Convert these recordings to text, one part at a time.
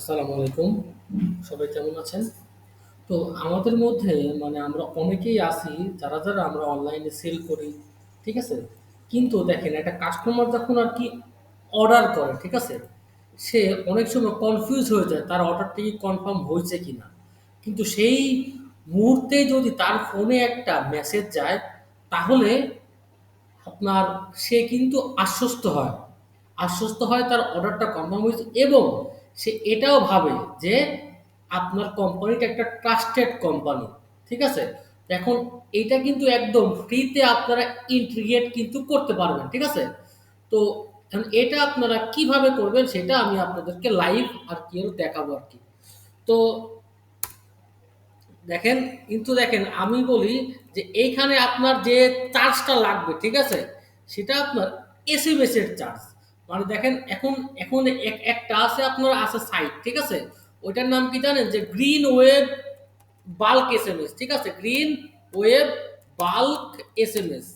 আসসালামু আলাইকুম। সবাই কেমন আছেন? তো আমাদের মধ্যে মানে আমরা অনেকেই আছি যারা, যারা আমরা অনলাইনে সেল করি। ঠিক আছে? কিন্তু দেখেন একটা কাস্টমার যখন আর কি অর্ডার করে, ঠিক আছে? সে অনেক সময় কনফিউজ হয়ে যায় তার অর্ডারটা কি কনফার্ম হয়েছে কি না কিন্তু সেই মুহূর্তে যদি তার ফোনে একটা মেসেজ যায় তাহলে আপনার সে কিন্তু আশ্বস্ত হয়। আশ্বস্ত হয় তার অর্ডারটা কনফার্ম হয়েছে এবং সে এটাও ভাবে যে আপনার কোম্পানিটা একটা ট্রাস্টেড কোম্পানি। ঠিক আছে? এখন এটা কিন্তু একদম ফ্রিতে আপনারা ইন্টিগ্রেট কিন্তু করতে পারবেন। ঠিক আছে? তো এখন এটা আপনারা কীভাবে করবেন সেটা আমি আপনাদেরকে লাইভ আর কি দেখাবো আরকি। তো দেখেন কিন্তু দেখেন আমি বলি যে এইখানে আপনার যে চার্জটা লাগবে, ঠিক আছে? সেটা আপনার এসএমএস এর চার্জ। মানে দেখেন এখন এখন এক একটা আছে আপনার আছে সাইট, ঠিক আছে? ওইটার নাম কি জানেন? যে green web bulk S M S ঠিক আছে? Green web bulk S M S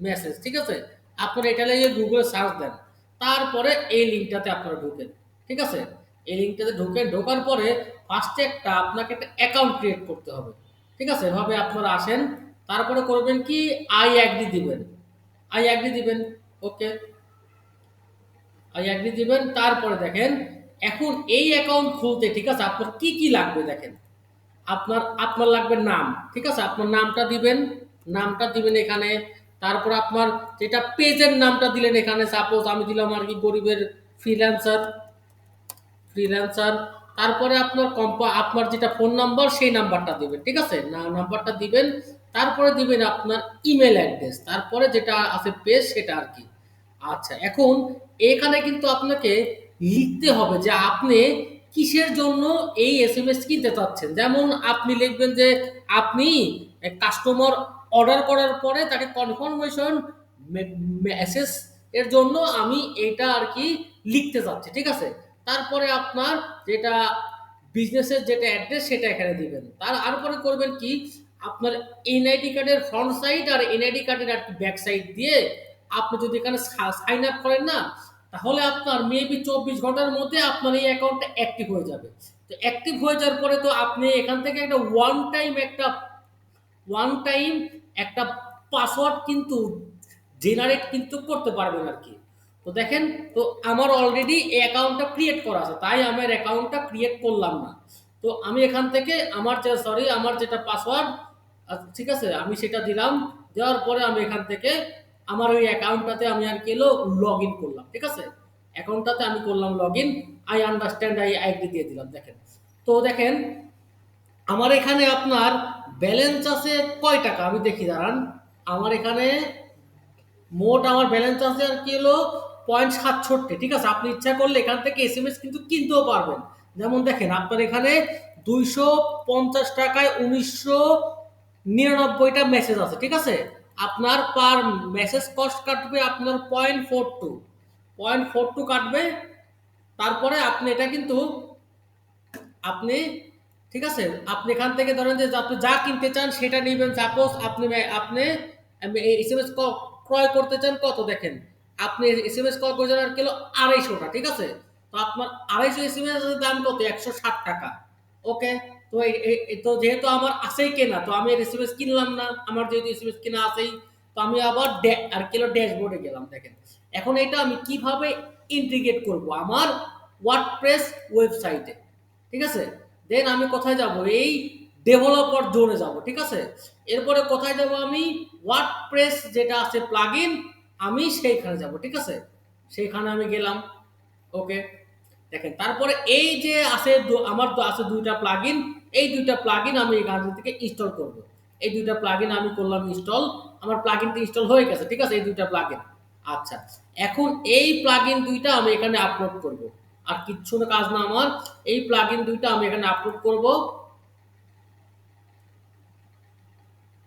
message, ঠিক আছে? আপনারা এটা লিয়ে গুগলে সার্চ দেন। তারপরে এই লিঙ্কটাতে আপনারা ঢোকেন। ঠিক আছে? এই লিঙ্কটাতে ঢোকেন, ঢোকার পরে ফার্স্টে একটা আপনাকে একটা অ্যাকাউন্ট ক্রিয়েট করতে হবে। ঠিক আছে? এভাবে আপনারা আসেন। তারপরে করবেন কি আই এগ্রি দিবেন। আই এগ্রি দিবেন। ওকে। এগ্রি দিবেন। তারপরে দেখেন এখন এই অ্যাকাউন্ট খুলতে ঠিক আছে? আপনার কি, কি লাগবে দেখেন। আপনার আপনার লাগবে নাম। ঠিক আছে? আপনার নামটা দিবেন। নামটা দিবেন এখানে। তারপর আপনার যেটা পেজের নামটা দিলেন এখানে সাপোজ আমি দিলাম আর কি গরিবের ফ্রিল্যান্সার। ফ্রিল্যান্সার। তারপরে আপনার কম্পা আপনার যেটা ফোন নাম্বার সেই নাম্বারটা দিবেন। ঠিক আছে? না নাম্বারটা দিবেন। তারপরে দিবেন আপনার ইমেল অ্যাড্রেস। তারপরে যেটা আছে পেজ সেটা আর কি আচ্ছা এখন এখানে কিন্তু আপনাকে লিখতে হবে যে আপনি কিসের জন্য এই এসএমএস কিনতে চাচ্ছেন। যেমন আপনি লিখবেন যে আপনি কাস্টমার অর্ডার করার পরে তাকে কনফার্মেশন মেসেজ এর জন্য আমি এটা আর কি লিখতে চাচ্ছি। ঠিক আছে? তারপরে আপনার যেটা বিজনেসের যেটা অ্যাড্রেস সেটা এখানে দিবেন। তার তারপরে করবেন কি আপনার এনআইডি কার্ডের ফ্রন্ট সাইড আর এনআইডি কার্ডের আর কি ব্যাক সাইড দিয়ে আপনি যদি এখানে সাইন আপ করেন না তাহলে আপনার মেবি ২৪ ঘণ্টার মধ্যে আপনার এই অ্যাকাউন্টটা অ্যাক্টিভ হয়ে যাবে। তো অ্যাক্টিভ হয়ে যাওয়ার পরে তো আপনি এখান থেকে একটা ওয়ান টাইম একটা ওয়ান টাইম একটা পাসওয়ার্ড কিন্তু জেনারেট কিন্তু করতে পারবেন আর কি তো দেখেন, তো আমার অলরেডি এই অ্যাকাউন্টটা ক্রিয়েট করা আছে। তাই আমার অ্যাকাউন্টটা ক্রিয়েট করলাম না। তো আমি এখান থেকে আমার যে সরি আমার যেটা পাসওয়ার্ড ঠিক আছে? আমি সেটা দিলাম। দেওয়ার পরে আমি এখান থেকে আমার ওই অ্যাকাউন্টটাতে আমি আর কি এলো লগ ইন করলাম। ঠিক আছে? অ্যাকাউন্টটাতে আমি করলাম log in I understand I agree দিয়ে দিলাম, দেখেন। তো দেখেন, আমার এখানে আপনার ব্যালেন্স আছে কয় টাকা? আমি দেখি, দাঁড়ান। আমার এখানে মোট আমার ব্যালেন্স আছে আরকি হলো 0.67 ঠিক আছে? আপনি ইচ্ছা করলে এখান থেকে এস এম এস কিন্তু কিনতেও পারবেন। যেমন দেখেন, আপনার এখানে ৳২৫০ টাকায় উনিশশো নিরানব্বইটা মেসেজ আছে। ঠিক আছে? আপনার পার মেসেজ কস্ট কাটবে আপনার 0.42 0.42 কাটবে। তারপরে আপনি এটা কিন্তু আপনি, ঠিক আছে? আপনি এখান থেকে ধরেন যে আপনি যা কিনতে চান সেটা নিবেন। সাপোজ আপনি আপনি এ এসএমএস ক, ক্রয় করতে চান কত দেখেন। আপনি এস এম এস ক্রয় করছেন আর কিলো আড়াইশোটা, ঠিক আছে? তো আপনার ২৫০ এসএমএস এর দাম কত? ৳১৬০ টাকা। ওকে। তো তো যেহেতু আমার আছেই কেনা, তো আমি এসএমএস কিনলাম না। আমার যেহেতু এসএমএস কেনা আছেই, তো আমি আবার আর কি হলো ড্যাশবোর্ডে গেলাম, দেখেন। এখন এটা আমি কীভাবে ইন্টিগ্রেট করব আমার ওয়ার্ডপ্রেস ওয়েবসাইটে। ঠিক আছে? দেন আমি কোথায় যাব? এই ডেভেলপার জোনে যাব। ঠিক আছে? এরপরে কোথায় যাব আমি? ওয়ার্ডপ্রেস যেটা আছে প্লাগইন আমি সেইখানে যাব। ঠিক আছে? সেইখানে আমি গেলাম। ওকে। দেখেন, তারপরে এই যে আছে আমার তো আছে ২ টা প্লাগইন। এই ২ টা প্লাগইন আমি এখান থেকে ইনস্টল করব। এই ২ টা প্লাগইন আমি করলাম ইনস্টল। আমার প্লাগইনটা ইনস্টল হয়ে গেছে। ঠিক আছে? এই ২ টা প্লাগইন। আচ্ছা। এখন এই প্লাগইন ২ টা আমি এখানে আপলোড করব। আর কিচ্ছু না কাজ না আমার। এই প্লাগইন ২ টা আমি এখানে আপলোড করব।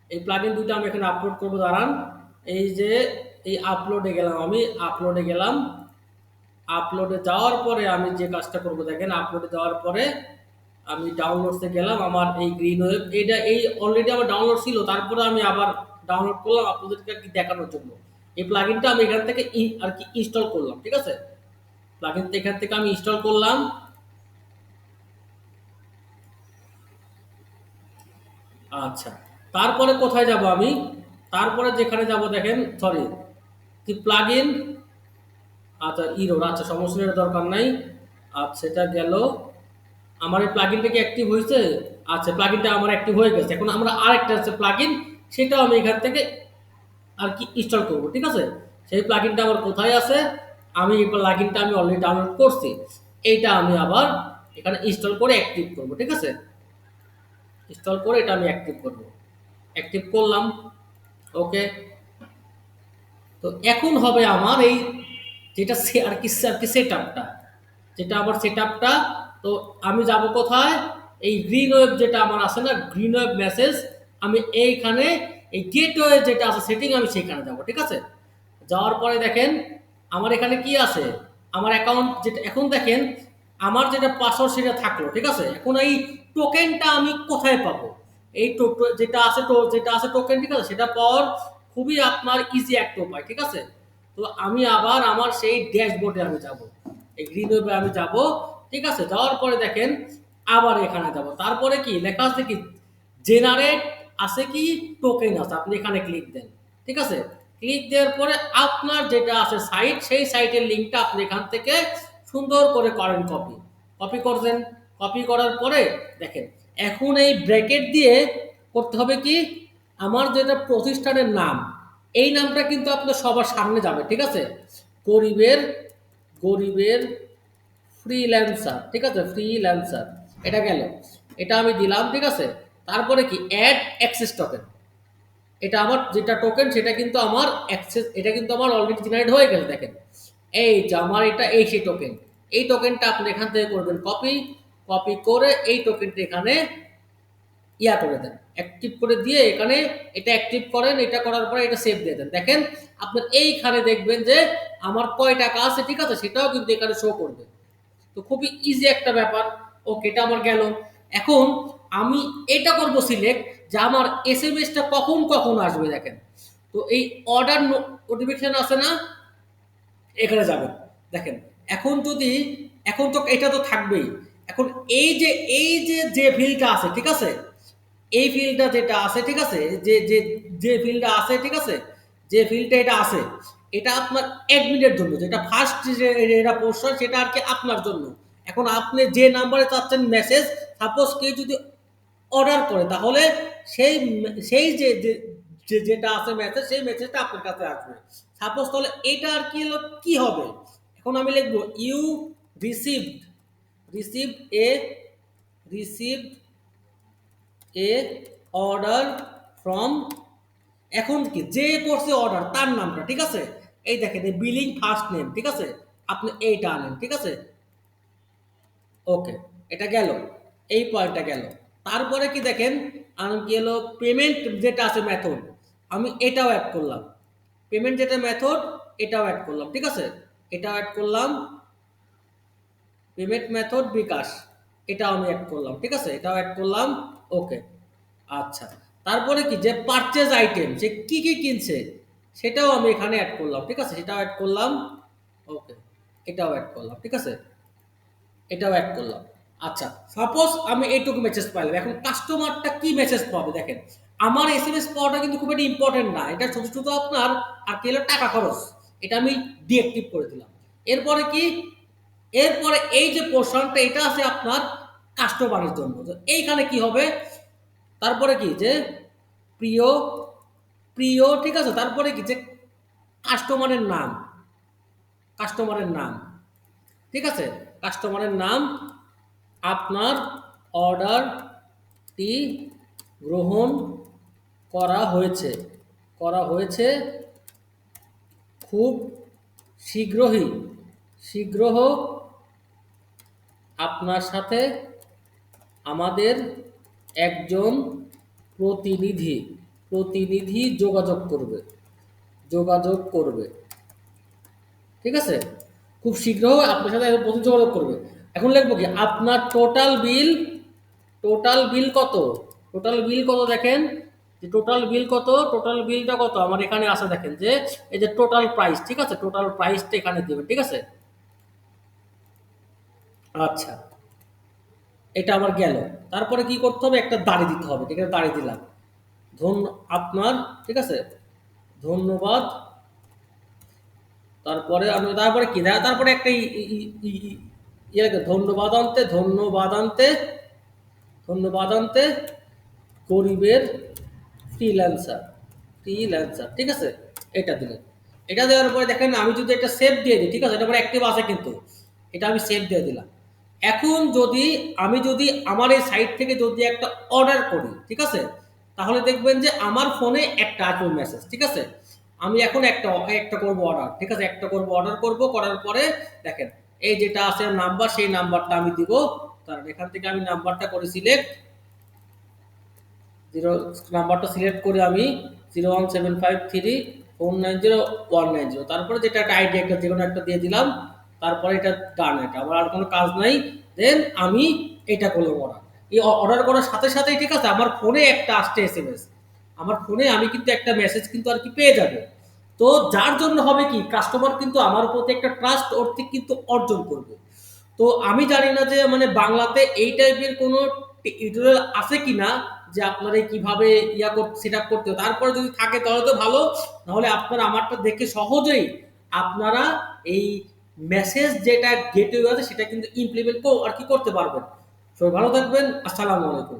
এই প্লাগইন ২ টা আমি এখানে আপলোড করব দাঁড়ান। এই যে এই আপলোডে গেলাম আমি, আপলোডে গেলাম। আপলোডে যাওয়ার পরে আমি যে কাজটা করব দেখেন আপলোডে যাওয়ার পরে আমি ডাউনলোডসে গেলাম, আমার এই গ্রিন ওয়েব এটা এই অলরেডি আমার ডাউনলোড ছিল, তারপরে আমি আবার ডাউনলোড করলাম আপনাদেরকে আর কি দেখানোর জন্য। এই প্লাগিনটা আমি এখান থেকে আর কি ইনস্টল করলাম, ঠিক আছে? প্লাগিনটা এখান থেকে আমি ইনস্টল করলাম। আচ্ছা তারপরে কোথায় যাব আমি? তারপরে যেখানে যাব দেখেন সরি কি প্লাগ ইন আচ্ছা ইরোর আচ্ছা সমস্যা দরকার নাই। আচ্ছা সেটা গেল। আমার এই প্লাগইনটা কি অ্যাক্টিভ হয়েছে আচ্ছা প্লাগইনটা আমার অ্যাক্টিভ হয়ে গেছে। এখন আমরা আরেকটা আছে প্লাগইন সেটাও আমি এখান থেকে আর কি ইনস্টল করব, ঠিক আছে? সেই প্লাগইনটা আমার কোথায় আছে? আমি এই প্লাগইনটা আমি অলরেডি ডাউনলোড করছি। এইটা আমি আবার এখানে ইনস্টল করে অ্যাক্টিভ করব, ঠিক আছে? ইনস্টল করে এটা আমি অ্যাক্টিভ করব। অ্যাক্টিভ করলাম ওকে তো এখন হবে আমার এই যেটা আর কি আর কি সেট আপটা যেটা আমার সেট আপটা তো আমি যাব কোথায়? এই গ্রিন ওয়েব যেটা আমার আছে না গ্রিন ওয়েব মেসেজ আমি এইখানে এই গেটওয়ে যেটা আছে সেটিং আমি সেইখানে যাব, ঠিক আছে? যাওয়ার পরে দেখেন, আমার এখানে কি আছে? আমার অ্যাকাউন্ট যেটা, এখন দেখেন, আমার যেটা পাসওয়ার্ড সেটা থাকল, ঠিক আছে? এখন এই টোকেনটা আমি কোথায় পাবো? এই টো- টো- যেটা আছে তো যেটা আছে টোকেন ঠিক আছে? সেটা পাওয়ার খুবই আপনার ইজি একটা উপায়, ঠিক আছে? তো আমি আবার আমার সেই ড্যাশবোর্ডে আমি যাব। এই গ্রিন ওয়েবে আমি যাব। ঠিক আছে? যাওয়ার পরে দেখেন আবার এখানে যাব। তারপরে কি? লেখা আছে কি? জেনারেট আছে কি? টোকেন আছে। আপনি এখানে ক্লিক দেন। ঠিক আছে? ক্লিক দেওয়ার পরে আপনার যেটা আছে সাইট সেই সাইটের লিঙ্কটা আপনি এখান থেকে সুন্দর করে করেন কপি কপি করছেন। কপি করার পরে দেখেন, এখন এই ব্র্যাকেট দিয়ে করতে হবে কি? আমার যেটা প্রতিষ্ঠানের নাম, এই নামটা কিন্তু আপনার সবার সামনে যাবে। ঠিক আছে? গরিবের গরিবের ফ্রিল্যান্সার ঠিক আছে? ফ্রিল্যান্সার এটা গেল। এটা আমি দিলাম, ঠিক আছে? তারপরে কি? অ্যাড অ্যাক্সেস টোকেন এটা আমার যেটা টোকেন সেটা কিন্তু আমার অ্যাক্সেস এটা কিন্তু আমার অলরেডি জেনারেট হয়ে গেছে দেখেন। এই যে আমার এটা, এই সেই টোকেন এই টোকেনটা আপনি এখান থেকে করবেন কপি কপি করে এই টোকেনটা এখানে ইয়া করে দেন। অ্যাক্টিভ করে দিয়ে এখানে এটা অ্যাক্টিভ করেন, এটা করার পরে এটা সেভ দিয়ে দেন। দেখেন, আপনার এইখানে দেখবেন যে আমার কয় টাকা আছে, ঠিক আছে? সেটাও কিন্তু এখানে শো করবে। তো খুবই ইজি একটা ব্যাপার। ওকে এটা আমার গেল। এখন আমি এটা করব সিলেক্ট যে আমার এস এম এসটা কখন কখন আসবে দেখেন। তো এই অর্ডার নোটিফিকেশন আছে না, এখানে যাবে দেখেন, এখন যদি এখন তো এটা তো থাকবেই। এখন এই যে এই যে যে ফিল্ডটা আছে, ঠিক আছে? এই ফিল্ডটা যেটা আছে, ঠিক আছে? যে যে যে ফিল্ডটা আছে, ঠিক আছে? যে ফিল্ডটা এটা আছে এটা আপনার এক মিনিটের জন্য, যেটা ফার্স্ট এটা পোস্টার সেটা আর কি আপনার জন্য। এখন আপনি যে নাম্বারে চাচ্ছেন মেসেজ সাপোজ কেউ যদি অর্ডার করে, তাহলে সেই সেই যে যেটা আছে মেসেজ সেই মেসেজটা আপনার কাছে আসবে। সাপোজ তাহলে এটা আর কি হলো, কী হবে? এখন আমি লিখব you received received a received a order from এখন কি? যে করছে অর্ডার তার নামটা, ঠিক আছে? এই দেখেন, এই বিলিং ফার্স্ট নেম ঠিক আছে? আপনি এইটা আনেন, ঠিক আছে? ওকে এটা গেল। এই পয়েন্টটা গেল। তারপরে কি দেখেন আর কি হলো? পেমেন্ট যেটা আছে মেথড আমি এটাও অ্যাড করলাম। পেমেন্ট যেটা মেথড এটাও অ্যাড করলাম, ঠিক আছে? এটাও অ্যাড করলাম। পেমেন্ট মেথড বিকাশ, এটাও আমি অ্যাড করলাম, ঠিক আছে? এটাও অ্যাড করলাম ওকে আচ্ছা তারপরে কি? যে পারচেজ আইটেম সে কি কি কিনছে? সেটাও আমি এখানে অ্যাড করলাম, ঠিক আছে? সেটাও অ্যাড করলাম। ওকে এটাও অ্যাড করলাম, ঠিক আছে? এটাও অ্যাড করলাম। আচ্ছা সাপোজ আমি এইটুকু মেসেজ পাইলাম। এখন কাস্টমারটা কি মেসেজ পাবে? দেখেন, আমার এস এম এস পাওয়াটা কিন্তু খুব একটা ইম্পর্টেন্ট না। এটা শুধু শুধু আপনার আর কি টাকা খরচ। এটা আমি ডিএক্টিভ করে দিলাম। এরপরে কি? এরপরে এই যে পোর্শনটা এটা আছে আপনার কাস্টমারের জন্য। এইখানে কি হবে? তারপরে কি? যে প্রিয় প্রিয়, ঠিক আছে? তারপরে কি? যে কাস্টমারের নাম। কাস্টমারের নাম। ঠিক আছে? কাস্টমারের নাম, আপনার অর্ডারটি গ্রহণ করা হয়েছে। করা হয়েছে খুব শীঘ্রই। শীঘ্র আপনার সাথে আমাদের একজন প্রতিনিধি। প্রতিনিধি যোগাযোগ করবে। যোগাযোগ করবে। ঠিক আছে? খুব শীঘ্র আপনার সাথে প্রতিনিধি যোগাযোগ করবে। এখন লিখব কি? আপনার টোটাল বিল টোটাল বিল কত? টোটাল বিল কত দেখেন? যে টোটাল বিল কত? টোটাল বিলটা কত? আমার এখানে আছে দেখেন যে, এই যে টোটাল প্রাইস ঠিক আছে? টোটাল প্রাইসটা এখানে দেবেন ঠিক আছে? আচ্ছা। এটা আবার গেল। তারপরে কি করতে হবে? একটা দাড়ি দিতে হবে। ঠিক আছে? দাড়ি দিলাম। ধন্য আপনার, ঠিক আছে? ধন্যবাদ। তারপরে আমি- তারপরে কি? তারপরে একটা ইয়ে ধন্যবাদ আনতে ধন্যবাদ আনতে ধন্যবাদ আনতে গরিবের ফ্রিল্যান্সার ফ্রিল্যান্সার ঠিক আছে? এটা দিলেন। এটা দেওয়ার পরে দেখেন, আমি যদি একটা সেভ দিয়ে দিই, ঠিক আছে? এটা আমার অ্যাক্টিভ আছে কিন্তু। এটা আমি সেভ দিয়ে দিলাম। এখন যদি, আমি যদি আমার এই সাইট থেকে যদি একটা অর্ডার করি, ঠিক আছে? তাহলে দেখবেন যে আমার ফোনে একটা আসবে মেসেজ ঠিক আছে? আমি এখন একটা একটা করব অর্ডার ঠিক আছে? একটা করব অর্ডার করব, করার পরে দেখেন, এই যেটা আছে নাম্বার সেই নাম্বারটা আমি দিব। কারণ এখান থেকে আমি নাম্বারটা করে সিলেক্ট জিরো নাম্বারটা সিলেক্ট করে আমি zero one seven five three four nine zero one nine zero তারপরে যেটা একটা আইডি একটা, যে কোনো একটা দিয়ে দিলাম, তারপরে এটা ডান এটা আমার আর কোনো কাজ নাই। দেন আমি এটা করলাম অর্ডার এই অর্ডার করার সাথে সাথেই, ঠিক আছে, আমার ফোনে একটা আসছে এস এম এস আমার ফোনে আমি কিন্তু একটা মেসেজ কিন্তু আর কি পেয়ে যাব। তো যার জন্য হবে কি কাস্টমার কিন্তু আমার প্রতি একটা ট্রাস্ট ওর থেকে কিন্তু অর্জন করবে। তো আমি জানি না যে মানে বাংলাতে এই টাইপের কোনো টিউটোরিয়াল আছে কিনা, যে আপনারা কীভাবে ইয়া করতে সেট আপ করতে। তারপরে যদি থাকে তাহলে তো ভালো, নাহলে আপনারা আমারটা দেখে সহজেই আপনারা এই মেসেজ যেটা গেটওয়ে আছে, সেটা কিন্তু ইমপ্লিমেন্ট আর কি করতে পারবেন। সবাই ভালো থাকবেন আসসালামু আলাইকুম।